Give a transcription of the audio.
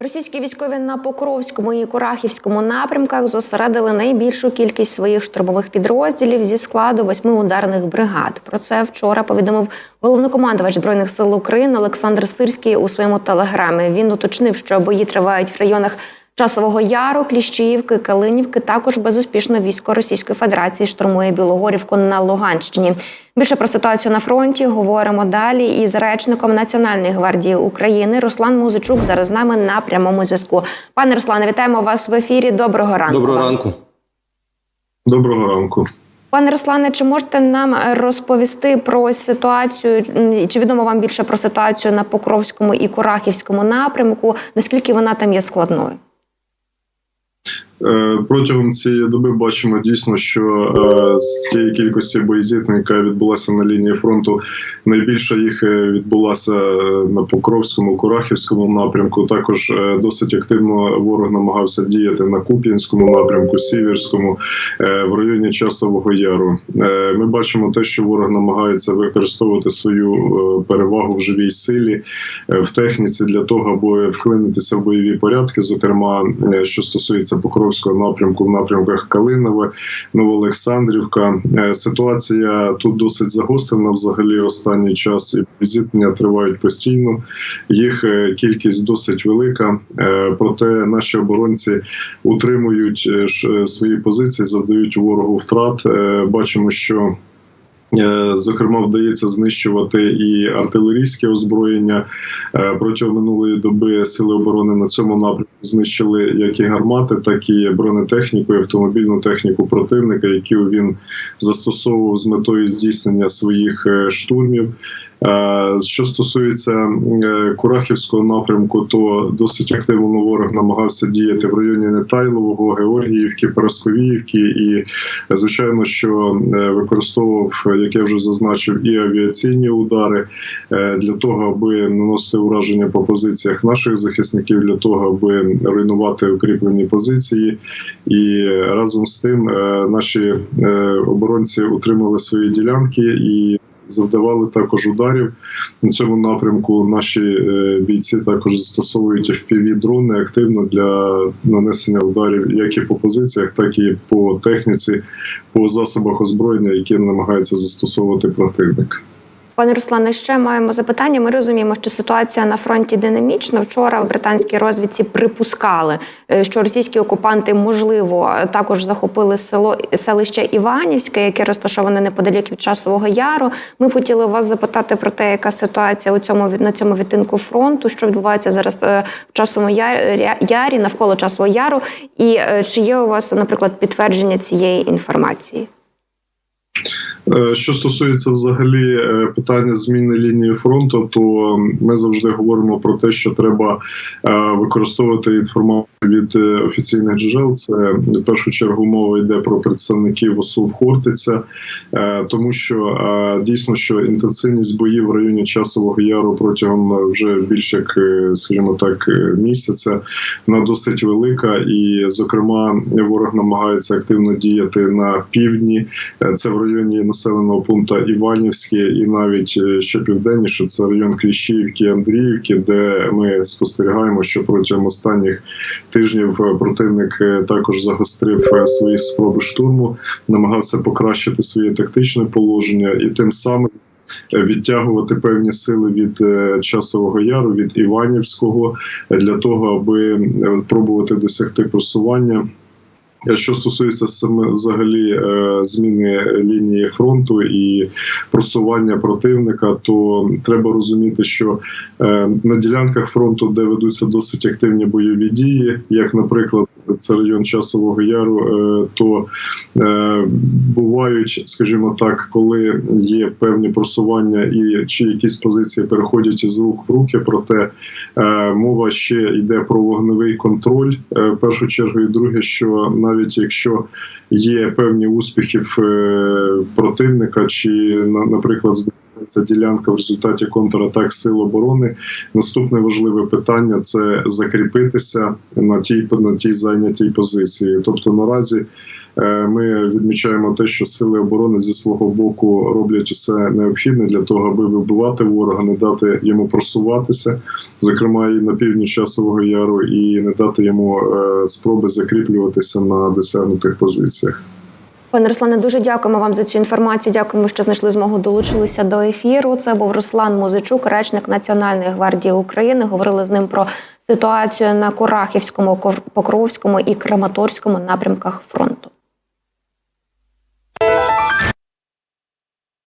Російські військові на Покровському і Курахівському напрямках зосередили найбільшу кількість своїх штурмових підрозділів зі складу восьми ударних бригад. Про це вчора повідомив головнокомандувач збройних сил України Олександр Сирський у своєму телеграмі. Він уточнив, що бої тривають в районах Часового Яру, Кліщіївки, Калинівки. Також безуспішно військо Російської Федерації штурмує Білогорівку на Луганщині. Більше про ситуацію на фронті говоримо далі із речником Національної гвардії України Руслан Музичук зараз з нами на прямому зв'язку. Пане Руслане, вітаємо вас в ефірі. Доброго ранку. Доброго ранку. Доброго ранку. Пане Руслане, чи можете нам розповісти про ситуацію? Чи відомо вам більше про ситуацію на Покровському і Курахівському напрямку? Наскільки вона там є складною? Е, Протягом цієї доби бачимо дійсно, що е, з тієї кількості боєзітних, яка відбулася на лінії фронту, найбільша їх е, відбулася на Покровському, Курахівському напрямку. Також досить активно ворог намагався діяти на Куп'янському напрямку, Сіверському, в районі Часового Яру. Ми бачимо те, що ворог намагається використовувати свою перевагу в живій силі в техніці для того, аби вклинитися в бойові порядки, зокрема, що стосується Покровського напрямку, в напрямках Калинове, Новоолександрівка. Е, Ситуація тут досить загострена. Взагалі, останній час і зіткнення тривають постійно. Їх е, кількість досить велика. Е, Проте наші оборонці утримують свої позиції, завдають ворогу втрат. Бачимо, що Зокрема, вдається знищувати і артилерійське озброєння. Е, Протягом минулої доби сили оборони на цьому напрямку знищили як і гармати, так і бронетехніку, і автомобільну техніку противника, яку він застосовував з метою здійснення своїх е, штурмів. Е, Що стосується е, Курахівського напрямку, то досить активно ворог намагався діяти в районі Нетайлового, Георгіївки, Парасковіївки, і звичайно, що е, використовував, як я вже зазначив, і авіаційні удари е, для того, аби наносити ураження по позиціях наших захисників, для того, аби руйнувати укріплені позиції. І разом з тим е, наші е, оборонці утримали свої ділянки і. Завдавали також ударів на цьому напрямку. Наші е, бійці також застосовують fpv дрони активно для нанесення ударів як і по позиціях, так і по техніці, по засобах озброєння, які намагається застосовувати противник. Пане Руслане, ще маємо запитання. Ми розуміємо, що ситуація на фронті динамічна. Вчора в британській розвідці припускали, е, що російські окупанти можливо також захопили село селище Іванівське, яке розташоване неподалік від часового яру. Ми хотіли вас запитати про те, яка ситуація у цьому на цьому відтинку фронту, що відбувається зараз е, в часовому ярі навколо часового яру, і е, чи є у вас, наприклад, підтвердження цієї інформації? Е, Що стосується взагалі е, питання зміни лінії фронту, то ми завжди говоримо про те, що треба е, використовувати інформацію від офіційних джерел. Це в першу чергу мова йде про представників ОСУ в Хортиця, тому що дійсно що інтенсивність боїв в районі часового яру протягом вже більше як, скажімо так, місяця вона досить велика, і зокрема ворог намагається активно діяти на півдні. Це в районі населеного пункту Іванівське і навіть е, ще південніше це район Кліщіївки, Андріївки, де ми спостерігаємо, що протягом останніх тижнів е, противник е, також загострив свої спроби штурму, намагався покращити своє тактичне положення і тим самим. Відтягувати певні сили від часового яру, від Іванівського для того, аби пробувати досягти просування. Е, Що стосується саме взагалі е, зміни лінії фронту і просування противника, то треба розуміти, що е, на ділянках фронту, де ведуться досить активні бойові дії, як, наприклад, це район Часового Яру, е, то е, бувають, скажімо так, коли є певні просування і чи якісь позиції переходять із рук в руки, проте е, мова ще йде про вогневий контроль в першу чергу, і друге, що навіть якщо є певні успіхи противника, чи на- наприклад, Ця ділянка в результаті контратак сил оборони. Наступне важливе питання це закріпитися на тій на тій зайнятій позиції. Тобто наразі Е, Ми відмічаємо те, що сили оборони зі свого боку роблять усе необхідне для того, аби вибивати ворога, не дати йому просуватися, зокрема і на півдні часового яру, і не дати йому е, спроби закріплюватися на досягнутих позиціях. Пане Руслане, дуже дякуємо вам за цю інформацію. Дякуємо, що знайшли змогу долучилися до ефіру. Це був Руслан Музичук, речник Національної гвардії України. Говорили з ним про ситуацію на Курахівському, Покровському і Краматорському напрямках фронту.